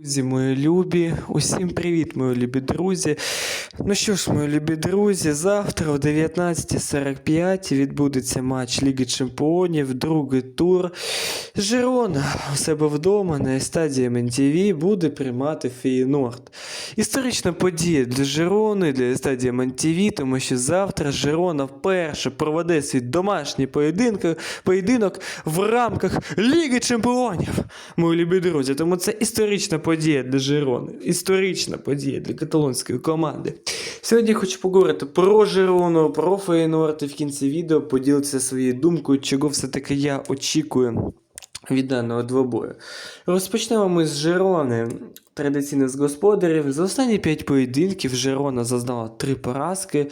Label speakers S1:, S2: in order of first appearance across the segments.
S1: Друзі, мої любі, усім привіт, мої любі друзі. Ну що ж, мої любі друзі, завтра о 19.45 відбудеться матч Ліги Чемпіонів, другий тур. Жирона у себе вдома на стадії МНТВ буде приймати Феєнорд. Історична подія для Жирони, для стадії МНТВ, тому що завтра Жирона вперше проведе свій домашній поєдинок, поєдинок в рамках Ліги Чемпіонів. Мої любі друзі, тому це історична подія для Жирони, історична подія для каталонської команди. Сьогодні хочу поговорити про Жирону, про Фейнорд і в кінці відео поділитися своєю думкою, чого все-таки я очікую від даного двобою. Розпочнемо ми з Жирони. Традиційно з господарів. За останні 5 поєдинків Жирона зазнала 3 поразки.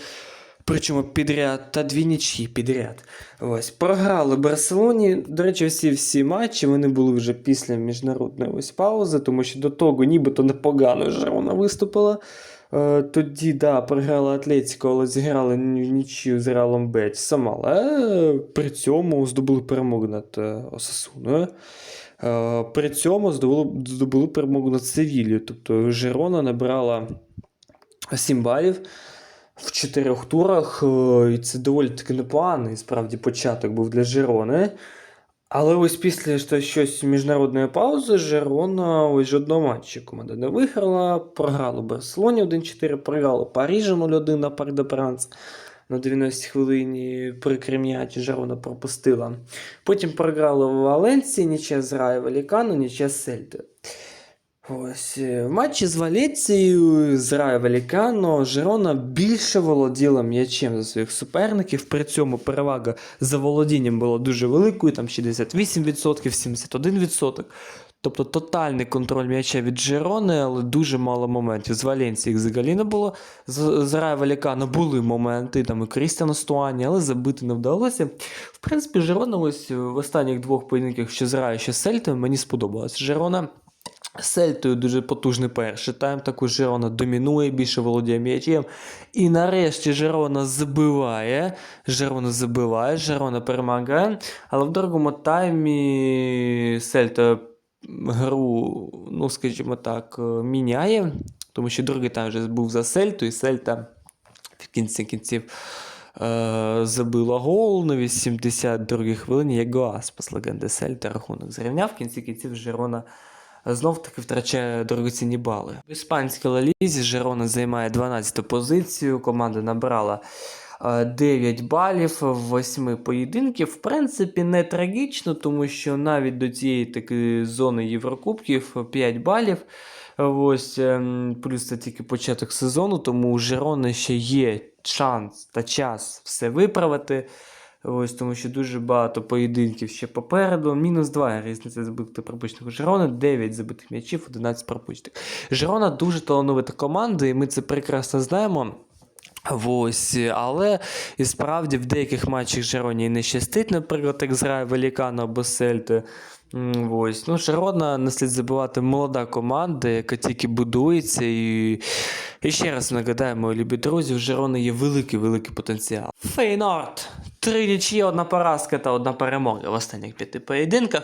S1: Причому підряд та дві нічі підряд. Ось програли Барселоні. До речі, всі всі матчі вони були вже після міжнародної ось паузи, тому що до того нібито непогано Жирона виступила. Е, тоді, да, програли Атлетіко, але зіграли ні- нічию з Реалом Бетісом, але при цьому здобули перемогу над е, Осасуною. Е, При цьому здобули, здобули перемогу над Севілью. Тобто Жирона набрала 7 балів в чотирьох турах, е, і це доволі таки непоганий справді початок був для Жирони. Але ось після що- щось міжнародної паузи Жирона ось жодного матчу команда не виграла. Програла Барселоні 1-4, програла Парижу 0-1 на Парк де Пранс. На 90 хвилині при Крем'яті Жирона пропустила. Потім програла в Валенції, нічия з Раю Валікану, нічия з Сельтою. Ось е, в матчі з Валенцією з Раю Валікано Жирона більше володіла м'ячем за своїх суперників. При цьому перевага за володінням була дуже великою, там 68%, 71%. Тобто тотальний контроль м'яча від Жирони, але дуже мало моментів. З Валенції їх взагалі не було. З, з Раю Валікано були моменти, там і Крістіану Стуані, але забити не вдалося. В принципі, Жирона ось в останніх двох поєдинках, що з Раю, що з Сельтою, мені сподобалось. Жирона з Сельтою дуже потужний перший тайм. Також Жирона домінує, більше володіє м'ячем. І нарешті Жирона забиває. Жирона забиває, Жирона перемагає. Але в другому таймі Сельта гру, ну скажімо так, міняє. Тому що другий тайм вже був за Сельту, і Сельта в кінці кінців е, забила гол на 82-й хвилині. Як Гоаспас легенди Сельта рахунок зрівняв. В кінці кінців Жирона знов таки втрачає дорогоцінні бали. В іспанській лалізі Жерона займає 12-ту позицію. Команда набрала е, 9 балів в 8 поєдинків. В принципі, не трагічно, тому що навіть до цієї такої зони Єврокубків 5 балів. Ось ем, плюс це тільки початок сезону, тому у Жерони ще є шанс та час все виправити. Ось тому що дуже багато поєдинків ще попереду. Мінус 2 різниця забитих пропущених у Жирона, 9 забитих м'ячів, 11 пропущених. Жирона дуже талановита команда, і ми це прекрасно знаємо. Ось, але і справді в деяких матчах Жироні не щастить, наприклад, як з Раю Велікану або Сельти. Ось. Ну, Жирона не слід забувати молода команда, яка тільки будується. І, і ще раз нагадаю, мої любі друзі, у Жирони є великий великий потенціал. Фейнорд. Три нічі, одна поразка та одна перемога в останніх п'яти поєдинках.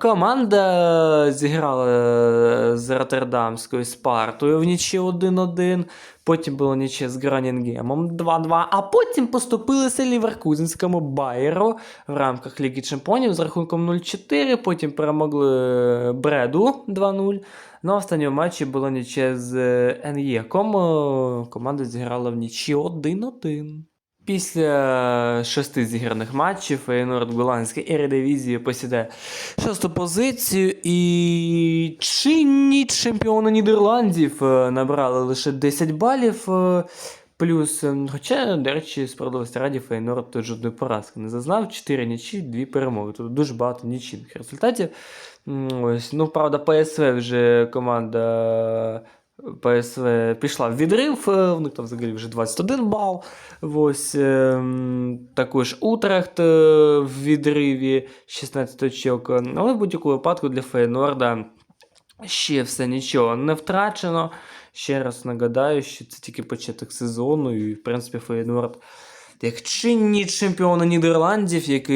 S1: Команда зіграла з Роттердамською Спартою в нічі 1-1. Потім було ніче з Гранінгемом 2-2, а потім поступилися Ліверкузенському Байеру в рамках Ліги Чемпіонів з рахунком 0-4. Потім перемогли Бреду 2-0. На останньому матчі було ніче з Ен'єком. Е, Команда зіграла в нічі 1-1. Після шести зіграних матчів Фейнорд Голландської Ередивізії посідає шосту позицію і чинні чемпіони Нідерландів е, набрали лише 10 балів. е, Плюс, е, хоча, до речі, справедливості раді Фейнорд жодної поразки не зазнав. 4 нічі, 2 перемоги. Тобто дуже багато нічийних результатів. Ось. Ну, правда, ПСВ вже команда ПСВ пішла в відрив, е, в них там взагалі вже 21 бал. Ось, ем, також Утрехт е, в відриві 16 очок. Але в будь-якому випадку для Фейнорда ще все нічого не втрачено. Ще раз нагадаю, що це тільки початок сезону, і в принципі Фейнорд як чинні чемпіони Нідерландів, які.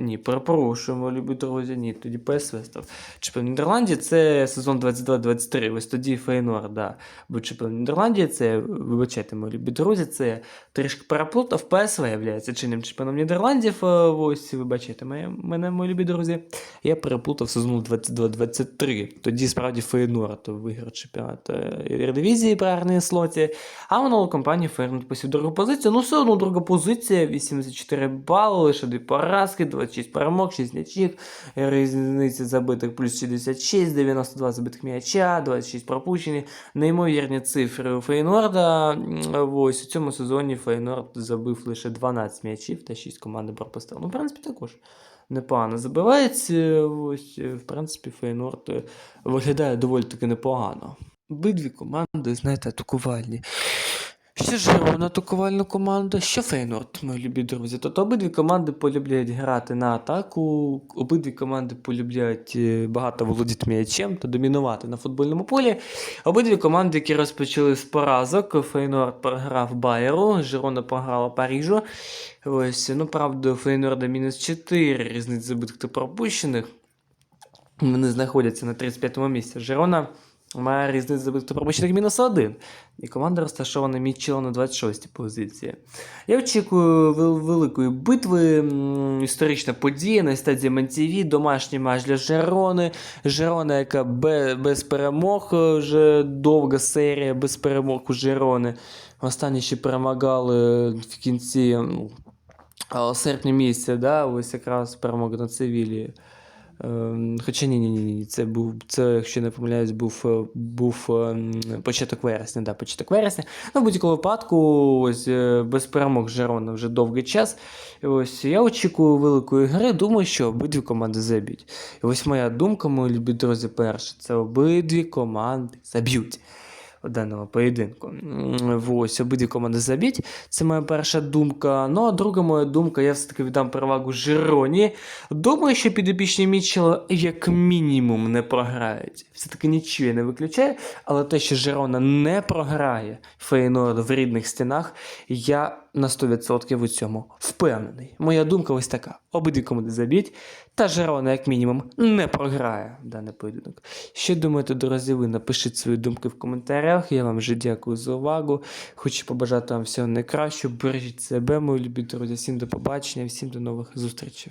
S1: Ні, перепрошуємо, любі друзі, ні, тоді ПСВ став. Чемпіон Нідерландів це сезон 22-23. Ось тоді Фейнор, да. Бо чемпіон Нідерландії це, вибачайте, мої любі друзі, це трішки переплутав. ПСВ є чинним чемпіоном Нідерландів. е, Ось, вибачайте мене, мої любі друзі. Я переплутав сезон 22-23. Тоді справді Фейнор то виграв чемпіонат е, Ердивізії при Арні слоті. А минулу компанію Фейнор посів другу позицію. Ну, все одно друга позиція, 84 бали, лише дві поразки, 26 перемог, 6 нічів, різниця забитих плюс 66, 92 забитих м'яча, 26 пропущені. Неймовірні цифри у Фейнорда. Ось у цьому сезоні Фейнорд забив лише 12 м'ячів та 6 команди пропустив. Ну, в принципі, також непогано забивається. Ось, в принципі, Фейнорд е, виглядає доволі таки непогано. Обидві команди, знаєте, атакувальні. Що Жирона атакувальна команда, що Фейнорд, мої любі друзі. Тобто обидві команди полюбляють грати на атаку, обидві команди полюбляють е, багато володіти м'ячем та домінувати на футбольному полі. Обидві команди, які розпочали з поразок, Фейнорд програв Байеру, Жирона програла Парижу. Ось, ну правда, Фейнорда мінус 4 різниць забитих та пропущених. Вони знаходяться на 35-му місці. Жирона має різницю забитих пропущених мінус 1. І команда розташована Мічело на 26-й позиції. Я очікую великої битви. Історична подія на стадії МТВ, домашній матч для Жерони. Жерона, яка без перемог, е, вже довга серія без перемог у Жерони. Останні ще перемагали в кінці серпня місяця, да, ось якраз перемога на Цивілі. Ем, Хоча ні, ні, ні, це був, це, якщо не помиляюсь, був, е, був ем, початок вересня, да, початок вересня. Ну, в будь-якому випадку, ось е, без перемог Жерона вже довгий час. І Ось я очікую великої гри. Думаю, що обидві команди заб'ють. І ось моя думка, мої любі друзі, перше, це обидві команди заб'ють. У даному поєдинку. Ось, обидві команди заб'ють. Це моя перша думка. Ну, а друга моя думка, я все-таки віддам перевагу Жироні. Думаю, що підопічні Мітчелла як мінімум не програють. Все-таки нічого не виключаю, але те, що Жирона не програє Фейнорд в рідних стінах, я на 100% у цьому впевнений. Моя думка ось така: обидві команди заб'ють, та Жерона, як мінімум, не програє даний поєдинок. Що думаєте, друзі, ви напишіть свої думки в коментарях. Я вам вже дякую за увагу. Хочу побажати вам всього найкращого. Бережіть себе, мої любі друзі. Всім до побачення, всім до нових зустрічей.